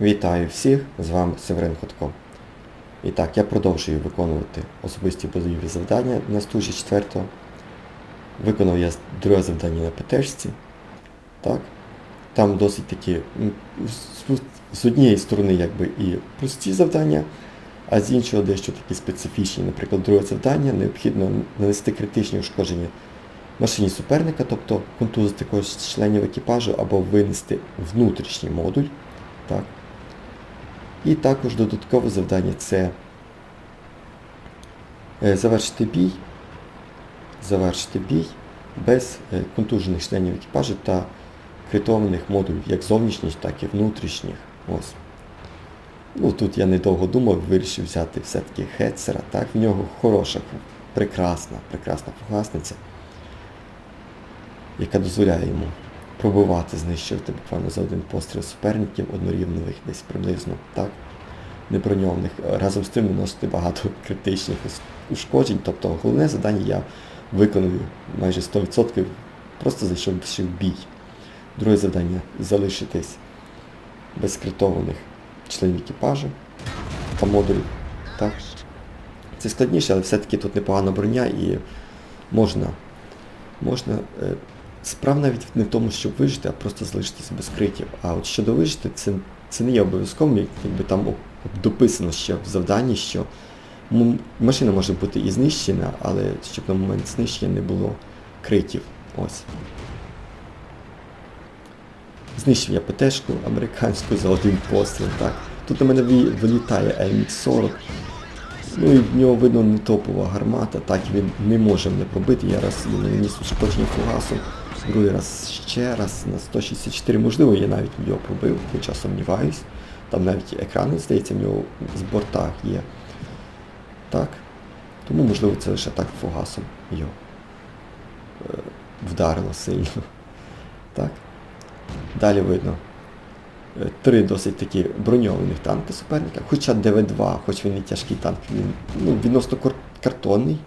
Вітаю всіх, з вами Северин Ходко. І так, я продовжую виконувати особисті бойові завдання на стужі 4. Виконав я друге завдання на ПТшці. Так. Там досить такі, з, з однієї сторони якби і прості завдання, а з іншого дещо такі специфічні. Наприклад, друге завдання необхідно нанести критичні ушкодження машині суперника, тобто контузити когось з членів екіпажу або винести внутрішній модуль. Так. І також додаткове завдання це е, завершити бій, завершити бій без е, контужених членів екіпажу та критованих модулів, як зовнішніх, так і внутрішніх. Ось. Ну, тут я недовго думав, вирішив взяти все-таки Хетцера. Так, в нього хороша, прекрасна, прекрасна фугасниця, яка дозволяє йому пробивати, знищувати буквально за один постріл суперників однорівнових десь приблизно, так, неброньованих. Разом з тим наносити багато критичних ушкоджень. Тобто головне завдання я виконую майже 100%, просто зайшов в бій. Друге завдання залишитись без критованих членів екіпажу та модулів. Так. Це складніше, але все-таки тут непогана броня і можна, можна е, Справа навіть не в тому, щоб вижити, а просто залишитися без критів. А от щодо вижити, це, це не є обов'язковим, якби там дописано ще в завданні, що машина може бути і знищена, але щоб на момент знищення не було критів. Ось. Знищив я ПТшку американську за один постріл. Так. Тут на мене вилітає MX-40. Ну і в нього видно не топова гармата, так він не може мене пробити. Я раз наніс ушкодження фугасом, другий раз ще раз на 164, можливо, я навіть його пробив, хоча сумніваюсь. Там навіть екрани, здається, в нього з борта є. Так. Тому, можливо, це лише так фугасом його е, вдарило сильно. Так. Далі видно е, три досить такі броньованих танки суперника. Хоча ДВ-2, хоч він і тяжкий танк, він ну, відносно картонний.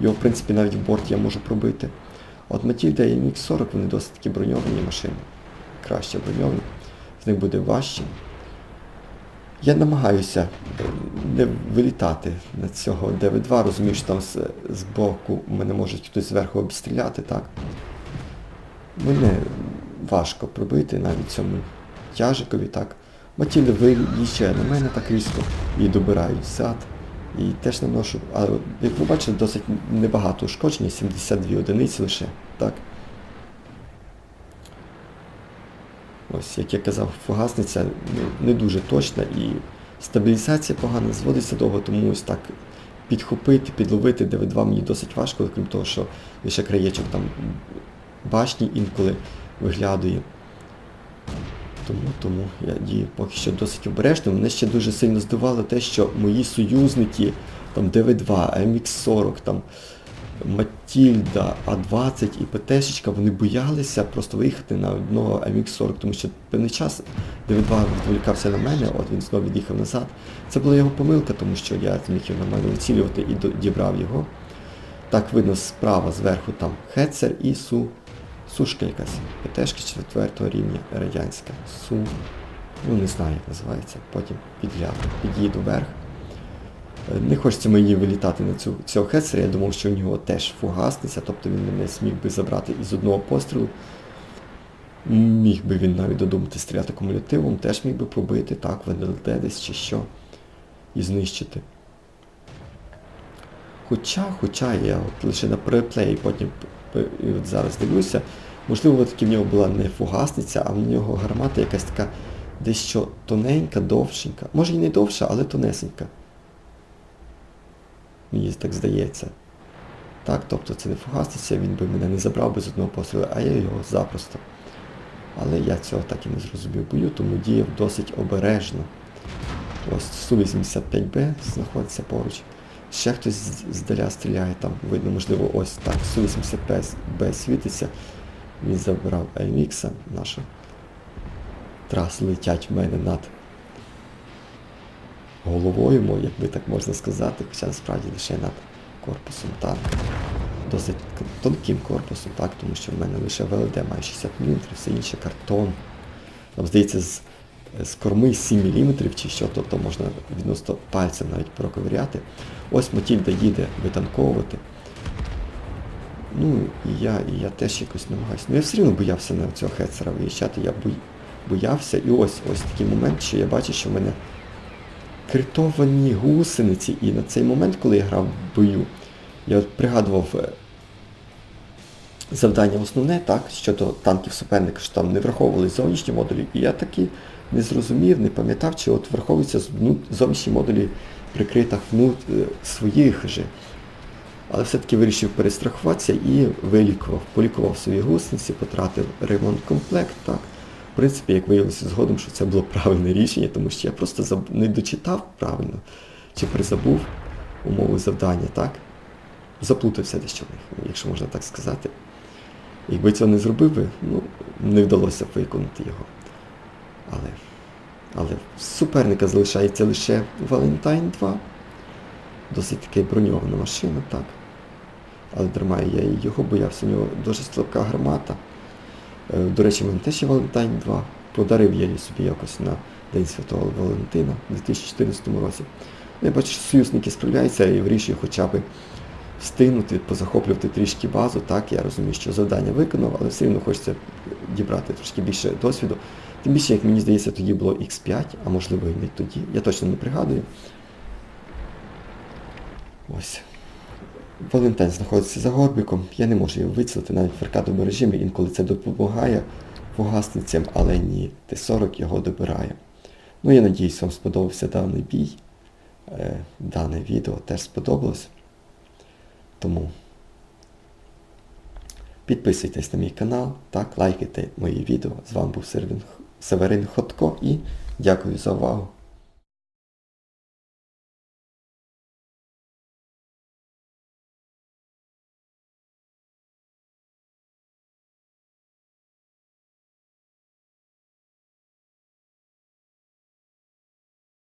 Його, в принципі, навіть в борт я можу пробити. От Матільда і МХ-40 вони досить такі броньовані машини. Краще броньовані. З них буде важче. Я намагаюся е, не вилітати на цього ДВ-2, розумію, що там з, з боку мене може хтось зверху обстріляти, так? Мене важко пробити навіть цьому тяжикові, так. Матільда виїжджає на мене так різко і добирають зад. І теж наношу. А як ви бачите, досить небагато ушкодження, 72 одиниці лише, так. Ось, як я казав, фугасниця ну, не дуже точна і стабілізація погана, зводиться довго, тому ось так підхопити, підловити ДВ2 мені досить важко, крім того, що лише краєчок там башні інколи виглядує. Тому, тому я дію поки що досить обережно. Мене ще дуже сильно здивувало те, що мої союзники, там ДВ2, МХ-40, там Матільда, А20 і ПТшечка, вони боялися просто виїхати на одного МХ-40, тому що певний час ДВ2 відволікався на мене, от він знову від'їхав назад. Це була його помилка, тому що я зміг його нормально вицілювати і дібрав його. Так видно справа зверху там Хетцер і Су. Сушка якась. ПТшка 4 рівня радянська. Су. Ну не знаю, як називається. Потім підгляну. Під'їду вверх. Е, Не хочеться мені вилітати на цю, цього Хетцера. Я думав, що в нього теж фугасниця, тобто він мене зміг би забрати із одного пострілу. Міг би він навіть додумати стріляти кумулятивом, теж міг би пробити, так, ВДЛТ десь чи що. І знищити. Хоча, хоча я от лише на преплеї потім і от зараз дивлюся, можливо, таки в нього була не фугасниця, а в нього гармата якась така дещо тоненька, довшенька. Може і не довша, але тонесенька. Мені так здається. Так, тобто це не фугасниця, він би мене не забрав би з одного пострілу, а я його запросто. Але я цього так і не зрозумів бою, тому діяв досить обережно. Ось Су-85Б знаходиться поруч. Ще хтось здаля стріляє там, видно, можливо, ось так. Су-85Б світиться. Він забрав АМХ нашу. Траси летять в мене над головою, мов, як би так можна сказати, хоча насправді лише над корпусом танка. Досить тонким корпусом, так, тому що в мене лише ВЛД має 60 мм, все інше картон. Там, здається, з з корми 7 мм чи що, тобто можна відносно пальця навіть проковиряти. Ось Матільда їде витанковувати. Ну, і я, і я теж якось намагаюся. Ну я все одно боявся на цього хецера виїжджати, я боявся. І ось ось такий момент, що я бачу, що в мене критовані гусениці. І на цей момент, коли я грав в бою, я от пригадував е, завдання основне, так, щодо танків суперника, що там не враховували зовнішні модулі, і я таки не зрозумів, не пам'ятав, чи от враховуються зовнішні модулі при критах вну, е, своїх же. Але все-таки вирішив перестрахуватися і вилікував. Полікував свої гусениці, потратив ремонт комплект, так. В принципі, як виявилося згодом, що це було правильне рішення, тому що я просто не дочитав правильно, чи призабув умови завдання, так? Заплутався дещо в них, якщо можна так сказати. Якби цього не зробив ну, не вдалося б виконати його. Але, але суперника залишається лише Valentine 2. Досить таки броньована машина, так. Але дарма я і його боявся, у нього дуже слабка гармата. Е, До речі, в мене теж є Valentine 2. Подарив я її собі якось на День Святого Валентина у 2014 році. Ну, Я бачу, що союзники справляються і вирішую хоча б встигнути, позахоплювати трішки базу. Так, я розумію, що завдання виконав, але все одно хочеться дібрати трошки більше досвіду. Тим більше, як мені здається, тоді було X5, а можливо і не тоді. Я точно не пригадую. Ось. Валентайн знаходиться за горбиком. Я не можу його вицілити навіть в аркадовому режимі, інколи це допомагає фугасницям, але ні, Т-40 його добирає. Ну, я надіюсь, вам сподобався даний бій. Е, дане відео теж сподобалось. Тому підписуйтесь на мій канал, так, лайкайте мої відео. З вами був Северин Ходко і дякую за увагу.